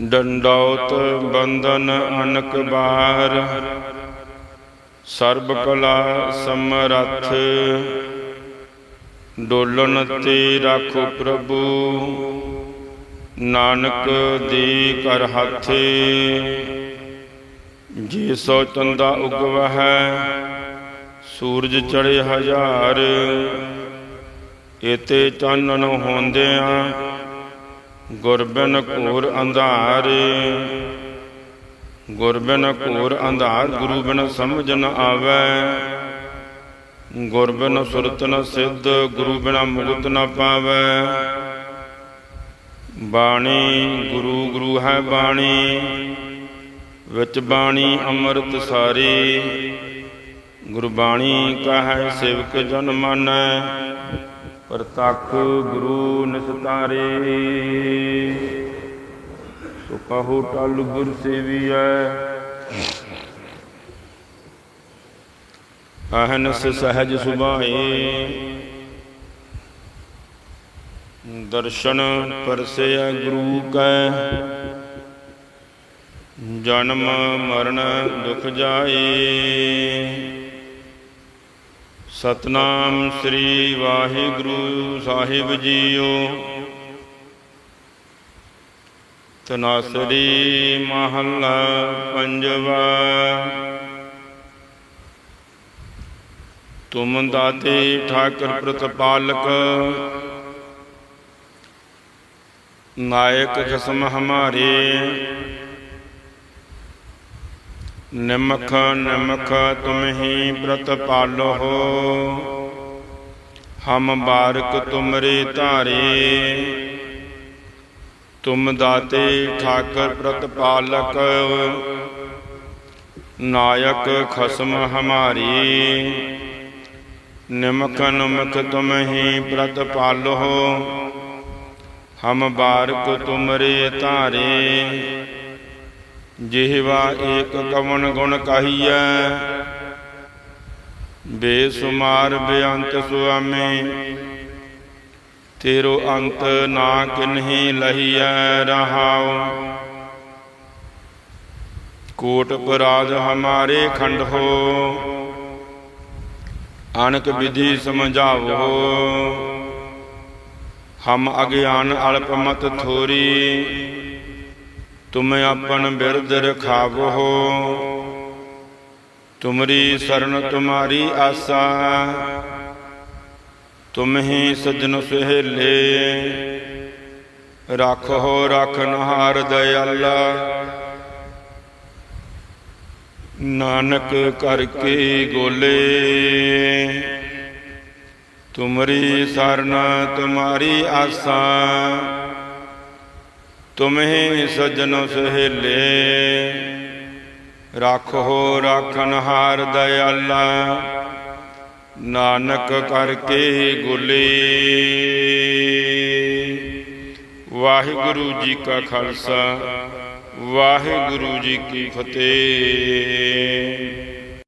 ਡੰਡੌਤ ਬੰਧਨ ਅਨਕ ਬਾਰ ਸਰਬ ਕਲਾ ਸਮਰੱਥ। ਡੋਲਨ ਤੇ ਰਾਖੋ ਪ੍ਰਭੂ। ਨਾਨਕ ਦੀ ਕਰ ਹੱਥੇ। ਜੇ ਸੋ ਤੰਦਾ ਉਗਵਹਿ, ਸੂਰਜ ਚੜੇ ਹਜ਼ਾਰ। ਇਤੇ ਚਾਨਣ ਹੁੰਦਿਆਂ ਗੁਰਬਿਨ ਘੋਰ ਅੰਧਾਰ। ਗੁਰਬਿਨ ਘੋਰ ਅੰਧਾਰ, ਗੁਰੂ ਬਿਨ ਸਮਝ ਨ ਆਵੈ। ਗੁਰਬਿਨ ਸੁਰਤ ਨ ਸਿੱਧ, ਗੁਰੂ ਬਿਨਾ ਮੁਕਤ ਨ ਪਾਵੈ। ਬਾਣੀ, ਗੁਰੂ ਗੁਰੂ ਹੈ ਬਾਣੀ। ਵਿੱਚ ਬਾਣੀ ਅੰਮ੍ਰਿਤ ਸਾਰੀ। ਗੁਰਬਾਣੀ ਕਹੈ, ਸੇਵਕ ਜਨ ਮਾਨੈ। ਪ੍ਰਤੱਖ ਗੁਰੂ ਨਿਸਤਾਰੇ। ਸੋ ਕਹੋ ਟਲ ਗੁਰ ਸੇਵੀਐ। ਅਹਨਸ ਸਹਜ ਸੁਭਾਏ। ਦਰਸ਼ਨ ਪਰਸਿਆ ਗੁਰੂ ਕੈ। ਜਨਮ ਮਰਨ ਦੁਖ ਜਾਏ। ਸਤਨਾਮ ਸ੍ਰੀ ਵਾਹਿਗੁਰੂ ਸਾਹਿਬ ਜੀਓ। ਤਨਾਸਰੀ ਮਹੱਲਾ ਪੰਜਵਾ। ਤੁਮ ਦਾਤੇ ਠਾਕਰ ਪ੍ਰਤਪਾਲਕ, ਨਾਇਕ ਖਸਮ ਹਮਾਰੇ ਨਿਮਖ ਨਿਮਖ ਤੁਮਹੀ ਪ੍ਰਤ ਪਾਲੋ। ਹਮ ਬਾਰਕ ਤੁਮਰੇ ਧਾਰੇ। ਤੁਮ ਦਾਤੇ ਠਾਕਰ ਪ੍ਰਤਪਾਲਕ ਨਾਇਕ ਖਸਮ ਹਮਾਰੀ। ਨਿਮਖ ਨਿਮਖ ਤੁਮਹੀ ਪ੍ਰਤ ਪਾਲੋ। ਹਮ ਬਾਰਕ ਤੁਮਰੇ ਧਾਰੇ। ਜਿਹਵਾ ਏਕ ਕਵਨ ਗੁਣ ਕਹੀਐ। ਬੇਸੁਮਾਰ ਬੇਅੰਤ ਸੁਆਮੀ, ਤੇਰੋ ਅੰਤ ਨਾ ਕਿਨਹੀ ਲਹੀਐ ਰਹਾਉ। ਕੋਟ ਪਰਾਧ ਹਮਾਰੇ ਖੰਡ ਹੋ ਅਨਕ ਵਿਧੀ ਸਮਝਾਵੋ। ਹਮ ਅਗਿਆਨ ਅਲਪ ਮਤ ਥੋਰੀ ਤੁਮ ਆਪਨ ਬਿਰਦ ਰਖਾਵੋ। ਤੁਮਰੀ ਸਰਨ ਤੁਮਾਰੀ ਆਸਾ। ਤੁਮ ਹੀ ਸਜਣ ਸੁਹੇਲੇ। ਰੱਖੋ ਰਖਨਹਾਰ ਦਇਆਲਾ। ਨਾਨਕ ਕਰਕੇ ਗੋਲੇ। ਤੁਮਰੀ ਸਰਨ ਤੁਮਾਰੀ ਆਸਾਂ। ਤੁਮਹੇ ਸਜਣ ਸਹੇਲੇ। ਰੱਖੋ ਰਾਖਨਹਾਰ ਦਇਆਲਾ। ਨਾਨਕ ਕਰਕੇ ਗੁਲੇ। ਵਾਹਿਗੁਰੂ ਜੀ ਕਾ ਖਾਲਸਾ, ਵਾਹਿਗੁਰੂ ਜੀ ਕੀ ਫਤਿਹ।